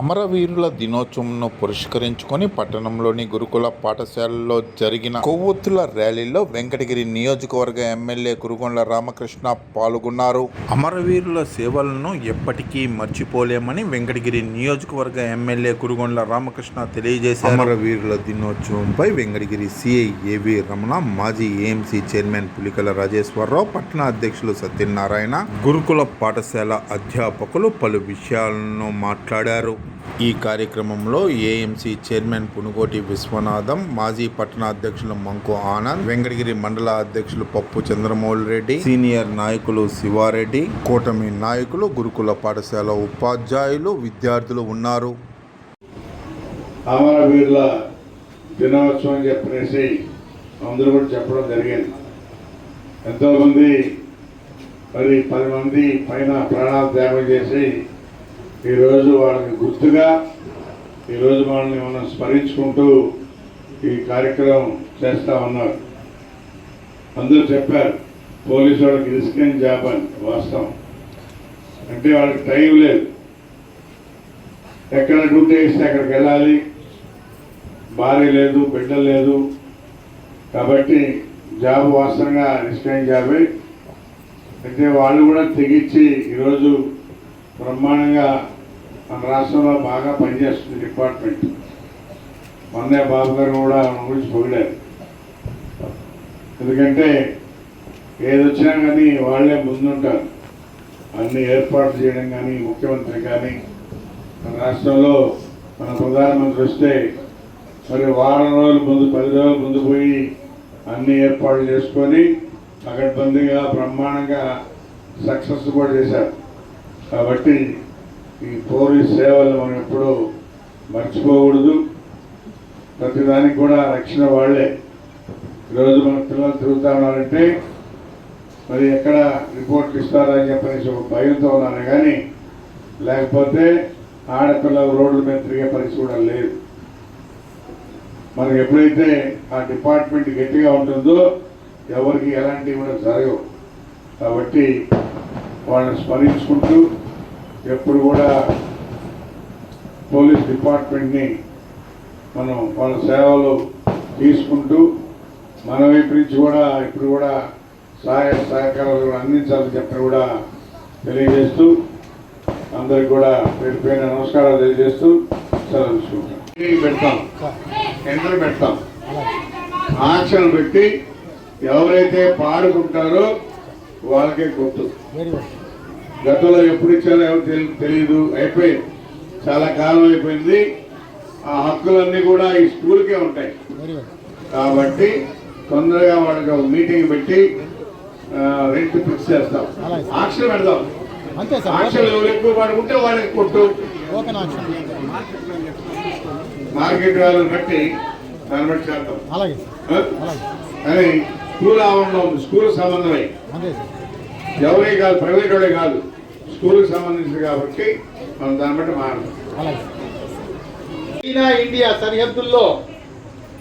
అమరవీరుల దినోత్సవంను పురస్కరించుకొని పట్టణంలోని గురుకుల పాఠశాలలో జరిగిన కొవ్వొత్తుల ర్యాలీలో వెంకటగిరి నియోజకవర్గ ఎమ్మెల్యే కురుగొండ్ల రామకృష్ణ పాల్గొన్నారు. అమరవీరుల సేవలను ఎప్పటికీ మర్చిపోలేమని వెంకటగిరి నియోజకవర్గ ఎమ్మెల్యే కురుగొండ్ల రామకృష్ణ తెలియజేశారు. అమరవీరుల దినోత్సవంపై వెంకటగిరి సిఐ ఏవి రమణ మాజీ ఏఎంసీ చైర్మన్ పులికల రాజేశ్వరరావు పట్టణ అధ్యక్షులు సత్యనారాయణ గురుకుల పాఠశాల అధ్యాపకులు పలు విషయాలను మాట్లాడారు. ఈ కార్యక్రమంలో ఏఎంసీ చైర్మన్ పునుగోటి విశ్వనాథం మాజీ పట్టణాధ్యక్షులు మంకు ఆనంద్ వెంకటగిరి మండల అధ్యక్షులు పప్పు చంద్రమౌళి రెడ్డి సీనియర్ నాయకులు శివారెడ్డి కూటమి నాయకులు గురుకుల పాఠశాల ఉపాధ్యాయులు విద్యార్థులు ఉన్నారు. అమరవీరుల దినోత్సవం చెప్పేసి అందరూ కూడా చెప్పడం జరిగింది. ఎంతోమంది మరి పది మంది పైన ప్రాణాలు త్యాగం చేసి ఈరోజు వాళ్ళకి గుర్తుగా ఈరోజు వాళ్ళని మనం స్మరించుకుంటూ ఈ కార్యక్రమం చేస్తూ ఉన్నారు. అందరూ చెప్పారు పోలీసు వాళ్ళకి రిస్క్ జాబ్ అని వాస్తవం. అంటే వాళ్ళకి టైం లేదు. ఎక్కడ డ్యూటీ ఇస్తే అక్కడికి వెళ్ళాలి. భార్య లేదు బిడ్డ లేదు. కాబట్టి జాబ్ వాస్తవంగా రిస్క్ జాబే. అయితే వాళ్ళు కూడా తెగించి ఈరోజు బ్రహ్మాండంగా మన రాష్ట్రంలో బాగా పనిచేస్తుంది డిపార్ట్మెంట్. మొన్నే బాబు గారు కూడా మన గురించి పొగిడారు. ఎందుకంటే ఏది వచ్చినా కానీ వాళ్ళే ముందుంటారు. అన్ని ఏర్పాట్లు చేయడం కానీ ముఖ్యమంత్రి కానీ మన రాష్ట్రంలో మన ప్రధానమంత్రి వస్తే మరి వారం రోజుల ముందు పది రోజుల ముందు పోయి అన్ని ఏర్పాట్లు చేసుకొని పగడ్బందీగా బ్రహ్మాండంగా సక్సెస్ కూడా చేశారు. కాబట్టి ఈ పోలీస్ సేవలు మనం ఎప్పుడూ మర్చిపోకూడదు. ప్రతిదానికి కూడా రక్షణ వాళ్ళే ఈరోజు మన పిల్లలు తిరుగుతా ఉన్నారంటే మరి ఎక్కడ రిపోర్ట్లు ఇస్తారా అని చెప్పనేసి ఒక భయంతో ఉన్నాను కానీ లేకపోతే ఆడపిల్లలు రోడ్ల మీద తిరిగే పరిస్థితి కూడా లేదు. మనం ఎప్పుడైతే ఆ డిపార్ట్మెంట్ గట్టిగా ఉంటుందో ఎవరికి ఎలాంటివి కూడా జరగవు. కాబట్టి వాళ్ళని స్మరించుకుంటూ ఎప్పుడు కూడా పోలీస్ డిపార్ట్మెంట్ని మనం వాళ్ళ సేవలు తీసుకుంటూ మన వైపు నుంచి కూడా ఇప్పుడు కూడా సహాయ సహకారాలు అందించాలని చెప్పని కూడా తెలియజేస్తూ అందరికి కూడా పేరు పైన నమస్కారాలు తెలియజేస్తూ సెలవు తీసుకుంటాం మీటింగ్ పెడతాం. ఎంటర్ పెడతాం. ఆంక్షలు పెట్టి ఎవరైతే పాడుకుంటారో వాళ్ళకే గుర్తు. గతంలో ఎప్పుడు ఇచ్చారో ఎవరు తెలి- తెలియదు అయిపోయింది చాలా కాలం అయిపోయింది. ఆ హక్కులన్నీ కూడా ఈ స్కూల్కే ఉంటాయి. కాబట్టి తొందరగా వాళ్ళకి ఒక మీటింగ్ పెట్టి రెంట్ ఫిక్స్ చేస్తాం. ఆంక్షలు పెడదాం. ఆంక్షలు ఎవరు ఎక్కువ పాడుకుంటే వాళ్ళకి కొట్టు. మార్కెట్ వాళ్ళని బట్టి దాన్ని బట్టి చేద్దాం. కానీ స్కూల్ ఆవరణలో ఉంది. స్కూల్ సంబంధమై. ఎవరే కాదు ప్రైవేట్ వాళ్ళే కాదు. స్కూల్కి సంబంధించింది కాబట్టి మనం దాన్ని బట్టి అలాగే చైనా ఇండియా సరిహద్దుల్లో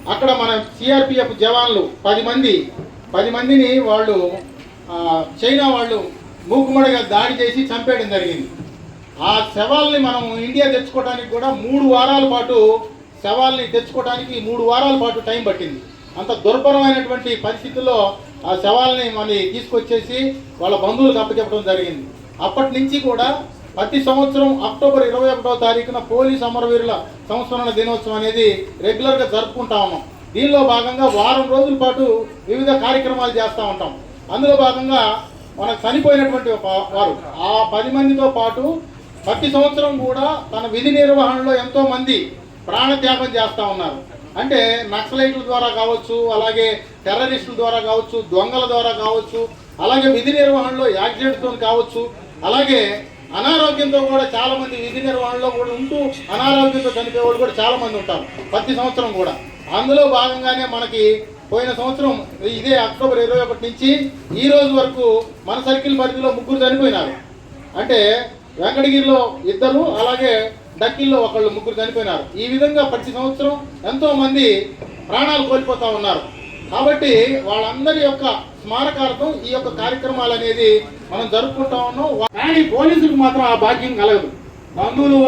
అక్కడ మన సిఆర్పిఎఫ్ జవాన్లు పది మంది పది మందిని వాళ్ళు ఆ, చైనా వాళ్ళు మూకుమ్మడిగా దాడి చేసి చంపేయడం జరిగింది. ఆ శవాల్ని మనం ఇండియా తెచ్చుకోవడానికి కూడా మూడు వారాల పాటు శవాల్ని తెచ్చుకోవడానికి మూడు వారాల పాటు టైం పట్టింది. అంత దుర్భరమైనటువంటి పరిస్థితుల్లో ఆ శవాలని మళ్ళీ తీసుకొచ్చేసి వాళ్ళ బంధువులకు అప్పచెప్పడం జరిగింది. అప్పటి నుంచి కూడా ప్రతి సంవత్సరం అక్టోబర్ ఇరవై ఒకటో తారీఖున పోలీస్ అమరవీరుల సంస్మరణ దినోత్సవం అనేది రెగ్యులర్గా జరుపుకుంటా ఉన్నాం. దీనిలో భాగంగా వారం రోజుల పాటు వివిధ కార్యక్రమాలు చేస్తూ ఉంటాం. అందులో భాగంగా మనకు చనిపోయినటువంటి ఒక వారు. ఆ పది మందితో పాటు ప్రతి సంవత్సరం కూడా తన విధి నిర్వహణలో ఎంతోమంది ప్రాణత్యాగం చేస్తూ ఉన్నారు. అంటే నక్సలైట్ల ద్వారా కావచ్చు అలాగే టెర్రరిస్టుల ద్వారా కావచ్చు దొంగల ద్వారా కావచ్చు అలాగే విధి నిర్వహణలో యాక్సిడెంట్తో కావచ్చు అలాగే అనారోగ్యంతో కూడా చాలామంది విధి నిర్వహణలో కూడా ఉంటూ అనారోగ్యంతో చనిపోయే వాళ్ళు కూడా చాలామంది ఉంటారు ప్రతి సంవత్సరం కూడా. అందులో భాగంగానే మనకి పోయిన సంవత్సరం ఇదే అక్టోబర్ ఇరవై ఒకటి నుంచి ఈ రోజు వరకు మన సర్కిల్ పరిధిలో ముగ్గురు చనిపోయినారు. అంటే వెంకటగిరిలో ఇద్దరు అలాగే డక్కిల్లో ఒకళ్ళు ముగ్గురు చనిపోయినారు. ఈ విధంగా ప్రతి సంవత్సరం ఎంతోమంది ప్రాణాలు కోల్పోతూ ఉన్నారు. కాబట్టి వాళ్ళందరి యొక్క స్మారకార్థం ఈ యొక్క కార్యక్రమాలు అనేది మనం జరుపుకుంటా ఉన్నాం. కానీ పోలీసులకు మాత్రం ఆ భాగ్యం కలగదు. బంధువులు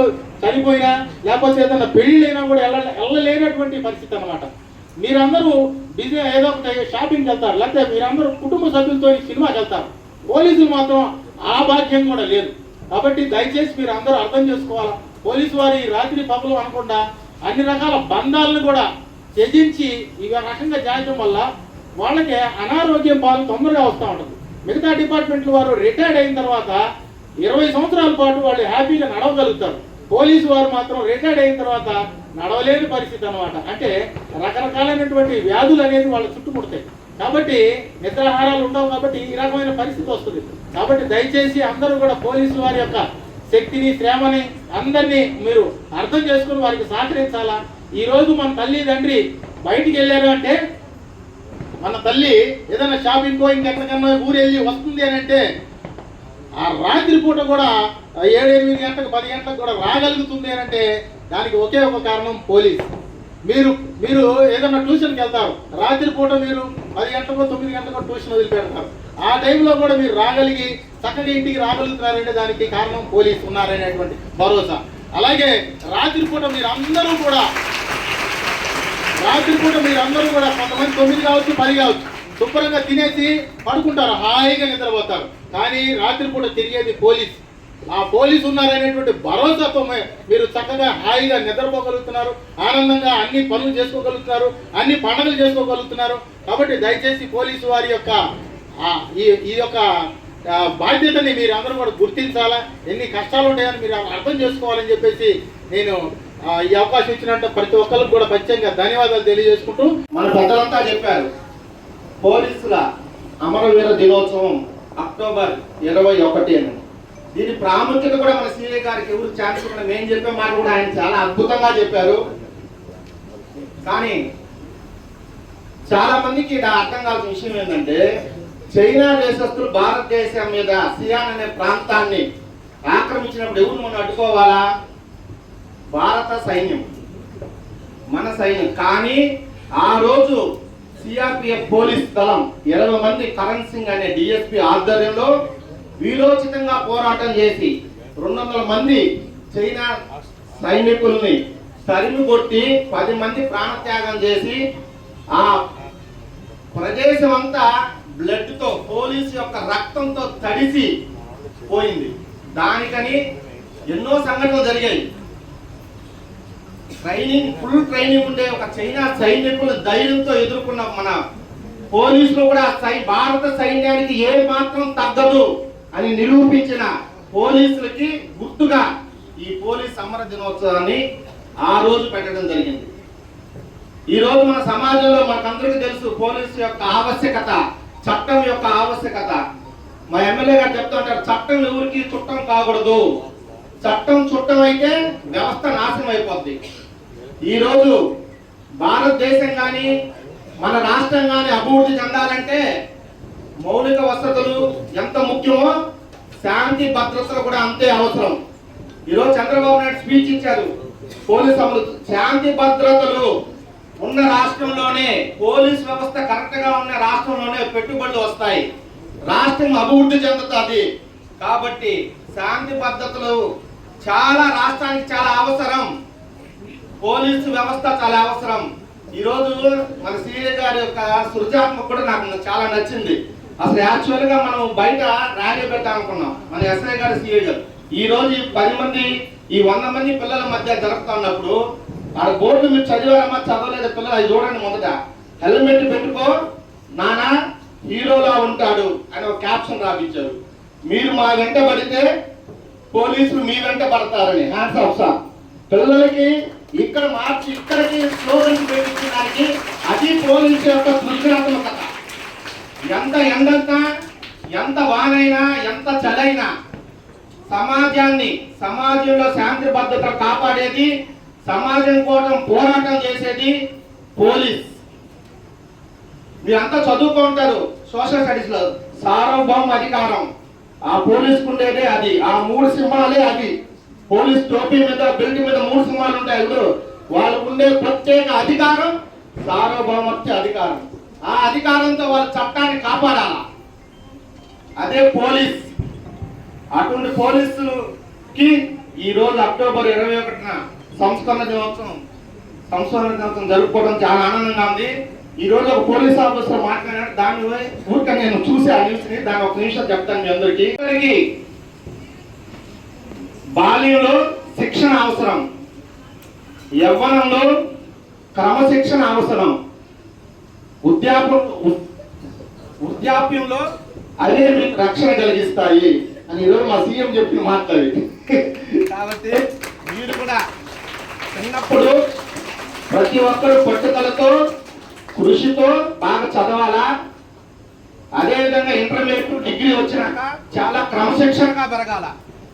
చనిపోయినా లేకపోతే ఏదైనా పెళ్ళైనా కూడా వెళ్ళ వెళ్ళలేనటువంటి పరిస్థితి అనమాట మీరందరూ బిజీ ఏదో ఒకటి షాపింగ్కి వెళ్తారు. లేకపోతే మీరందరూ కుటుంబ సభ్యులతో సినిమాకి వెళ్తారు. పోలీసులు మాత్రం ఆ భాగ్యం కూడా లేదు. కాబట్టి దయచేసి మీరు అందరూ అర్థం చేసుకోవాలా? పోలీసు వారి రాత్రి పగలు అనకుండా అన్ని రకాల బంధాలను కూడా త్యజించి ఈ రకంగా చేయడం వల్ల వాళ్ళకి అనారోగ్యం పాలు తొందరగా వస్తూ ఉంటుంది. మిగతా డిపార్ట్మెంట్ల వారు రిటైర్డ్ అయిన తర్వాత ఇరవై సంవత్సరాల పాటు వాళ్ళు హ్యాపీగా నడవగలుగుతారు. పోలీసు వారు మాత్రం రిటైర్డ్ అయిన తర్వాత నడవలేని పరిస్థితి అనమాట అంటే రకరకాలైనటువంటి వ్యాధులు అనేది వాళ్ళ చుట్టుముడతాయి. కాబట్టి నిద్రాహారాలు ఉండవు కాబట్టి ఈ రకమైన పరిస్థితి వస్తుంది. కాబట్టి దయచేసి అందరూ కూడా పోలీసు వారి యొక్క శక్తిని శ్రమని అందరినీ మీరు అర్థం చేసుకుని వారికి సహకరించాలా? ఈ రోజు మన తల్లి తండ్రి బయటికి వెళ్ళారు అంటే మన తల్లి ఏదైనా షాపింగ్కో ఇంకెక్కడికన్నా ఊరు వెళ్ళి వస్తుంది అని అంటే ఆ రాత్రి పూట కూడా ఏడు ఎనిమిది గంటలకు పది గంటలకు కూడా రాగలుగుతుంది అని అంటే దానికి ఒకే ఒక కారణం పోలీస్. మీరు మీరు ఏదైనా ట్యూషన్కి వెళ్తారు. రాత్రి పూట మీరు పది గంటలకో తొమ్మిది గంటలకో ట్యూషన్ వదిలిపెడతారు. ఆ టైంలో కూడా మీరు రాగలిగి చక్కగా ఇంటికి రాగలుగుతున్నారంటే దానికి కారణం పోలీస్ ఉన్నారనేటువంటి భరోసా. అలాగే రాత్రి పూట మీరు అందరూ కూడా రాత్రి పూట మీరు అందరూ కూడా కొంతమంది తొమ్మిది కావచ్చు పది కావచ్చు శుభ్రంగా తినేసి పడుకుంటారు హాయిగా నిద్రపోతారు. కానీ రాత్రి పూట తిరిగేది పోలీస్. ఆ పోలీసు ఉన్నారనేటువంటి భరోసాతో మీరు చక్కగా హాయిగా నిద్రపోగలుగుతున్నారు ఆనందంగా అన్ని పనులు చేసుకోగలుగుతున్నారు అన్ని పండుగలు చేసుకోగలుగుతున్నారు. కాబట్టి దయచేసి పోలీసు వారి యొక్క ఈ ఈ యొక్క బాధ్యతని మీరు అందరూ కూడా గుర్తించాలా? ఎన్ని కష్టాలు ఉంటాయని మీరు అర్థం చేసుకోవాలని చెప్పేసి నేను ఈ అవకాశం ఇచ్చినట్టు ప్రతి ఒక్కరికి కూడా ప్రత్యేకంగా ధన్యవాదాలు తెలియజేసుకుంటూ మన పెద్దలంతా చెప్పారు. పోలీసుల అమరవీర దినోత్సవం అక్టోబర్ ఇరవై ఒకటి అని. దీని ప్రాముఖ్యత కూడా మన సీఏ గారికి ఎవరు ఛాన్స్ కూడా మేము చెప్పే మాట కూడా ఆయన చాలా అద్భుతంగా చెప్పారు. కానీ చాలా మందికి ఇది అర్థం కావాల్సిన విషయం ఏంటంటే చైనా దేశస్తులు భారతదేశం మీద సియాన్ అనే ప్రాంతాన్ని ఆక్రమించినప్పుడు ఎవరు మనం అడ్డుకోవాలా? భారత సైన్యం. మన సైన్యం. కానీ ఆ రోజు సిఆర్పిఎఫ్ పోలీస్ దళం ఇరవై మంది కరణ్ సింగ్ అనే డిఎస్పి ఆధ్వర్యంలో వీలోచితంగా పోరాటం చేసి రెండు వందల మంది చైనా సైనికుల్ని తరిమి కొట్టి పది మంది ప్రాణత్యాగం చేసి ఆ ప్రదేశం అంతా బ్లడ్తో పోలీసు యొక్క రక్తంతో తడిసి పోయింది. దానికని ఎన్నో సంఘటనలు జరిగాయి. ట్రైనింగ్ ఫుల్ ట్రైనింగ్ ఉండే ఒక చైనా సైనికులు ధైర్యంతో ఎదుర్కొన్న మన పోలీసులు కూడా సై భారత సైన్యానికి ఏ మాత్రం తగ్గదు. అని నిరూపించిన పోలీసులకి గుర్తుగా ఈ పోలీస్ సమర దినోత్సవాన్ని ఆ రోజు పెట్టడం జరిగింది. ఈ రోజు మన సమాజంలో మనకందరికీ తెలుసు పోలీసు యొక్క ఆవశ్యకత చట్టం యొక్క ఆవశ్యకత. మా ఎమ్మెల్యే గారు చెప్తుంటారు చట్టం ఎవరికి చుట్టం కాకూడదు. చట్టం చుట్టం అయితే వ్యవస్థ నాశనం అయిపోద్ది. ఈరోజు భారతదేశం కానీ మన రాష్ట్రం కానీ అభివృద్ధి చెందాలంటే మౌలిక వసతులు ఎంత ముఖ్యమో శాంతి భద్రతలు కూడా అంతే అవసరం. ఈరోజు చంద్రబాబు నాయుడు స్పీచ్ ఇచ్చారు. పోలీస్ అమలు శాంతి భద్రతలు ఉన్న రాష్ట్రంలోనే పోలీస్ వ్యవస్థ కరెక్ట్గా ఉన్న రాష్ట్రంలోనే పెట్టుబడులు వస్తాయి. రాష్ట్రం అభివృద్ధి చెందుతుంది. కాబట్టి శాంతి భద్రతలు చాలా రాష్ట్రానికి చాలా అవసరం. పోలీసు వ్యవస్థ చాలా అవసరం. ఈరోజు మన సీఏ గారి యొక్క సృజాత్మక కూడా నాకు చాలా నచ్చింది. అసలు యాక్చువల్గా మనం బయట ర్యాలీ పెట్టాలనుకున్నాం. మన ఎస్ఐ గారు సీఏ గారు. ఈ రోజు ఈ పది మంది ఈ వంద మంది పిల్లల మధ్య జరుగుతున్నప్పుడు ఆడ బోర్డు మీరు చదివారమ్మా చదవలేదు పిల్లలు? అది చూడండి మొదట. హెల్మెట్ పెట్టుకో నానా హీరోలా ఉంటాడు అని ఒక క్యాప్షన్ రాపించారు మీరు మా వెంట పడితే పోలీసులు మీ వెంట పడతారని. హ్యాండ్స్ ఆఫ్ సార్ పిల్లలకి ఇక్కడ మార్చి ఇక్కడికి స్లోగన్స్ పెట్టించడానికి అది పోలీసు యొక్క సృజనాత్మకత. ఎంత ఎండంతా ఎంత వానైనా ఎంత చలైనా సమాజాన్ని సమాజంలో శాంతి భద్రత కాపాడేది సమాజం కోసం పోరాటం చేసేది పోలీస్. మీరంతా చదువుకుంటారు సోషల్ స్టడీస్లో సార్వభౌమ అధికారం. ఆ పోలీస్ ఉండేదే అది. ఆ మూడు సింహాలే అది పోలీస్ టోపీ మీద బెల్ట్ మీద మూడు సింహాలు ఉంటాయి ఇప్పుడు వాళ్ళకు ఉండే ప్రత్యేక అధికారం సార్వభౌమత్య అధికారం. ఆ అధికారంతో వాళ్ళ చట్టాన్ని కాపాడాలా? అదే పోలీస్. అటువంటి పోలీసులకి ఈ రోజు అక్టోబర్ ఇరవై ఒకటిన సంస్కరణ దినోత్సవం సంస్కరణ దినోత్సవం జరుపుకోవడం చాలా ఆనందంగా ఉంది. ఈ రోజు ఒక పోలీస్ ఆఫీసర్ మాట్లాడారు దాన్ని ఊరిక నేను చూసి ఆ న్యూస్ని దాని ఒక నిమిషం చెప్తాను మీ అందరికి. అందరికీ బాల్యంలో శిక్షణ అవసరం. యవ్వనంలో క్రమశిక్షణ అవసరం. వృద్ధాప్యంలో అదే మీకు రక్షణ కలిగిస్తాయి అని ఈరోజు మా సీఎం చెప్పిన మాట్లాడి కాబట్టి మీరు కూడా చిన్నప్పుడు ప్రతి ఒక్కరు పట్టుదలతో కృషితో బాగా చదవాలా? అదేవిధంగా ఇంటర్మీడియట్ డిగ్రీ వచ్చినాక చాలా క్రమశిక్షణగా పెరగాల.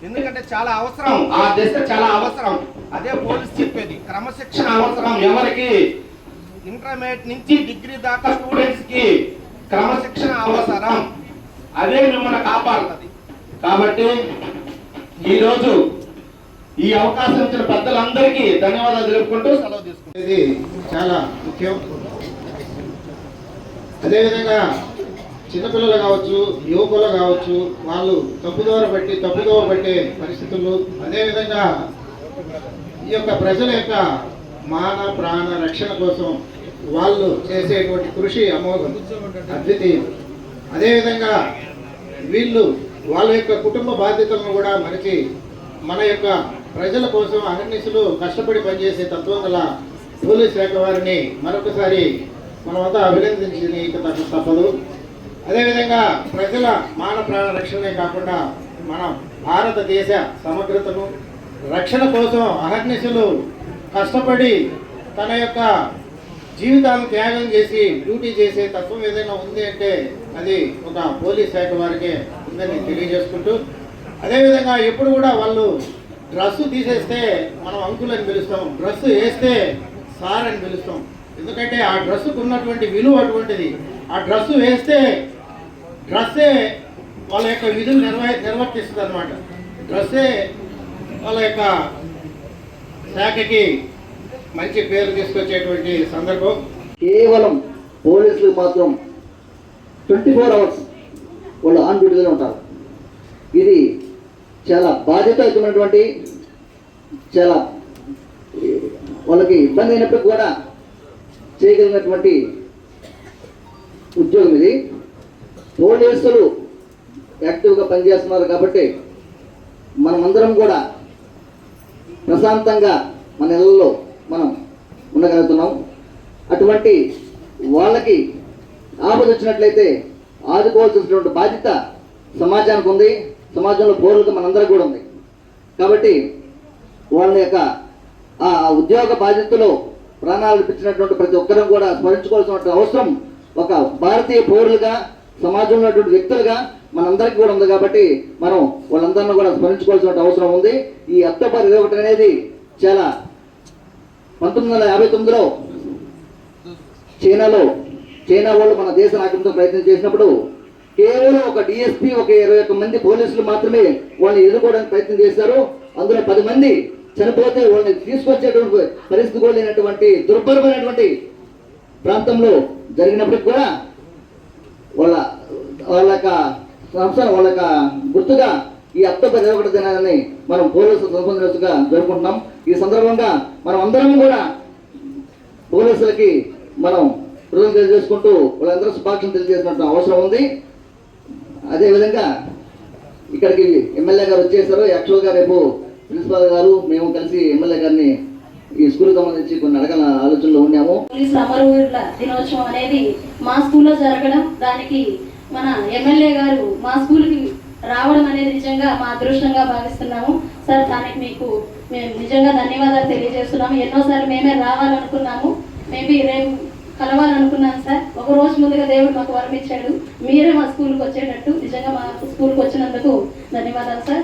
ఎందుకంటే చాలా అవసరం. ఆ దశ చాలా అవసరం. అదే పోలీస్ చెప్పేది క్రమశిక్షణ అవసరం ఎవరికి? ఇంటర్మీడియట్ నుంచి డిగ్రీ దాకా స్టూడెంట్స్కి క్రమశిక్షణ అవసరం. అదే మిమ్మల్ని కాపాడుతుంది. కాబట్టి ఈరోజు ఈ అవకాశం ఇచ్చిన పెద్దలందరికీ ధన్యవాదాలు తెలుపుకుంటూ సెలవు తీసుకుంటాం చాలా ముఖ్యం. అదేవిధంగా చిన్నపిల్లలు కావచ్చు యువకులు కావచ్చు వాళ్ళు తప్పుదోవ బట్టి తప్పుదోవ పట్టే పరిస్థితులు. అదేవిధంగా ఈ యొక్క ప్రజల యొక్క మాన ప్రాణ రక్షణ కోసం వాళ్ళు చేసేటువంటి కృషి అమోఘం అద్వితీయం. అదేవిధంగా వీళ్ళు వాళ్ళ యొక్క కుటుంబ బాధ్యతలను కూడా మరిచి మన యొక్క ప్రజల కోసం అహర్నిశలు కష్టపడి పనిచేసే తత్వం గల పోలీస్ శాఖ వారిని మరొకసారి మనమంతా అభినందించి తప్ప తప్పదు. అదేవిధంగా ప్రజల మాన ప్రాణ రక్షణే కాకుండా మన భారతదేశ సమగ్రతను రక్షణ కోసం అహర్నిశలు కష్టపడి తన యొక్క జీవితాన్ని త్యాగం చేసి డ్యూటీ చేసే తత్వం ఏదైనా ఉంది అంటే అది ఒక పోలీస్ శాఖ వారికే ఉందని తెలియజేసుకుంటూ అదేవిధంగా ఎప్పుడు కూడా వాళ్ళు డ్రెస్ తీసేస్తే మనం అంకుల్ అని పిలుస్తాం డ్రెస్ వేస్తే సార్ అని పిలుస్తాం. ఎందుకంటే ఆ డ్రెస్సుకు ఉన్నటువంటి విలువ అటువంటిది. ఆ డ్రెస్ వేస్తే డ్రెస్సే వాళ్ళ యొక్క విధులు నిర్వ నిర్వర్తిస్తుంది అనమాట డ్రెస్సే వాళ్ళ యొక్క శాఖకి మంచి పేరు తీసుకొచ్చేటువంటి సందర్భం. కేవలం పోలీసులు మాత్రం ట్వంటీ ఫోర్ అవర్స్ వాళ్ళు ఆన్ డ్యూటీలో ఉంటారు. ఇది చాలా బాధ్యతయుతమైనటువంటి చాలా వాళ్ళకి ఇబ్బంది అయినప్పటికీ కూడా చేయగలిగినటువంటి ఉద్యోగం ఇది. పోలీసులు యాక్టివ్గా పనిచేస్తున్నారు కాబట్టి మనమందరం కూడా ప్రశాంతంగా మన ఇళ్ళలో మనం ఉండగలుగుతున్నాం. అటువంటి వాళ్ళకి ఆపద వచ్చినట్లయితే ఆదుకోవాల్సినటువంటి బాధ్యత సమాజానికి ఉంది. సమాజంలో పౌరులకు మనందరికి కూడా ఉంది. కాబట్టి వాళ్ళ యొక్క ఆ ఉద్యోగ బాధ్యతలో ప్రాణాలు అర్పించినటువంటి ప్రతి ఒక్కరూ కూడా స్మరించుకోవాల్సిన అవసరం ఒక భారతీయ పౌరులుగా సమాజంలో ఉన్నటువంటి వ్యక్తులుగా మనందరికీ కూడా ఉంది కాబట్టి మనం వాళ్ళందరినీ కూడా స్మరించుకోవాల్సిన అవసరం ఉంది. ఈ అక్టోబర్ ఇరవై ఒకటి అనేది చాలా పంతొమ్మిది వందల యాభై తొమ్మిదిలో చైనాలో చైనా వాళ్ళు మన దేశ ఆక్రమించే ప్రయత్నం చేసినప్పుడు కేవలం ఒక డిఎస్పీ ఒక ఇరవై ఒక్క మంది పోలీసులు మాత్రమే వాళ్ళని ఎదుర్కోవడానికి ప్రయత్నం చేశారు. అందులో పది మంది చనిపోతే వాళ్ళని తీసుకొచ్చేటువంటి పరిస్థితి కూడా లేనటువంటి దుర్భరమైనటువంటి ప్రాంతంలో జరిగినప్పటికి కూడా వాళ్ళ వాళ్ళ యొక్క సంస్థ వాళ్ళ యొక్క గుర్తుగా ఈ అక్టోబర్ ఇరవై ఒకటి దినాన్ని మనం పోలీసు స్వతంత్ర రోజుగా జరుపుకుంటున్నాం. ఈ సందర్భంగా మనం అందరం కూడా పోలీసులకి మనం కృతజ్ఞతలు తెలియజేసుకుంటూ వాళ్ళందరూ శుభాక్షలు తెలియజేసినట్టు అవసరం ఉంది. అదేవిధంగా ఇక్కడికి ఎమ్మెల్యే గారు వచ్చేసారు యాక్చువల్గా రేపు ప్రిన్సిపాల్ గారు మేము కలిసి ఎమ్మెల్యే గారిని ఈ స్కూల్కి సంబంధించి కొన్ని అడగల ఆలోచనలో ఉన్నాము. పోలీసుల అమరవీరుల దినోత్సవం అనేది మా స్కూల్లో జరగడం దానికి మన ఎమ్మెల్యే గారు మా స్కూల్కి రావడం అనేది నిజంగా మా అదృష్టంగా భావిస్తున్నాము. సార్ దానికి మీకు మేము నిజంగా ధన్యవాదాలు తెలియజేస్తున్నాము. ఎన్నోసార్లు మేమే రావాలనుకున్నాము. మేబీ రేపు కలవాలనుకున్నాను సార్. ఒక రోజు ముందుగా దేవుడు మాకు వరం ఇచ్చాడు. మీరే మా స్కూల్కి వచ్చేటట్టు నిజంగా మా స్కూల్కి వచ్చినందుకు ధన్యవాదాలు సార్.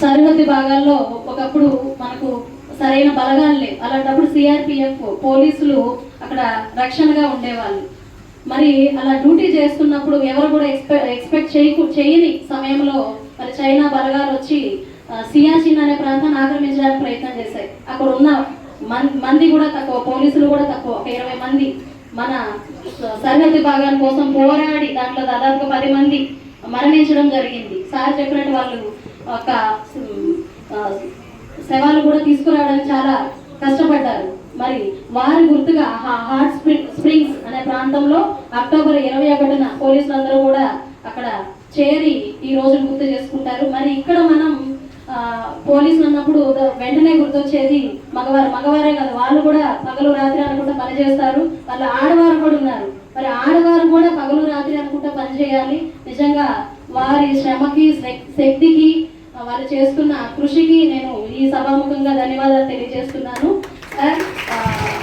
సరిహద్దు భాగాల్లో ఒకప్పుడు మనకు సరైన బలగాలు లేవు. అలాంటప్పుడు సిఆర్పిఎఫ్ పోలీసులు అక్కడ రక్షణగా ఉండేవాళ్ళు. మరి అలా డ్యూటీ చేస్తున్నప్పుడు ఎవరు కూడా ఎక్స్పెక్ట్ ఎక్స్పెక్ట్ చేయకు చేయని సమయంలో మరి చైనా బలగాలు వచ్చి సియాచిన్ అనే ప్రాంతాన్ని ఆక్రమించడానికి ప్రయత్నం చేశాయి. అక్కడ ఉన్న మంది కూడా తక్కువ పోలీసులు కూడా తక్కువ ఒక ఇరవై మంది మన సరిహద్దు భాగాల కోసం పోరాడి దాంట్లో దాదాపుగా పది మంది మరణించడం జరిగింది. సార్ చెప్పినట్టు వాళ్ళు ఒక శవాలు కూడా తీసుకురావడానికి చాలా కష్టపడ్డారు. మరి వారి గుర్తుగా హార్ట్ హాట్ స్ప్రింగ్ స్ప్రింగ్స్ అనే ప్రాంతంలో అక్టోబర్ ఇరవై ఒకటిన పోలీసులందరూ కూడా అక్కడ చేరి ఈ రోజును గుర్తు చేసుకుంటారు. మరి ఇక్కడ మనం పోలీసులు అన్నప్పుడు వెంటనే గుర్తొచ్చేది మగవారు. మగవారే కాదు వాళ్ళు కూడా పగలు రాత్రి అనుకుంటా పనిచేస్తారు వాళ్ళ వాళ్ళు ఆడవారు కూడా ఉన్నారు. మరి ఆడవారు కూడా పగలు రాత్రి అనుకుంటా పనిచేయాలి నిజంగా వారి శ్రమకి శక్తికి వాళ్ళు చేస్తున్న కృషికి నేను ఈ సభాముఖంగా ధన్యవాదాలు తెలియజేస్తున్నాను. 哎呃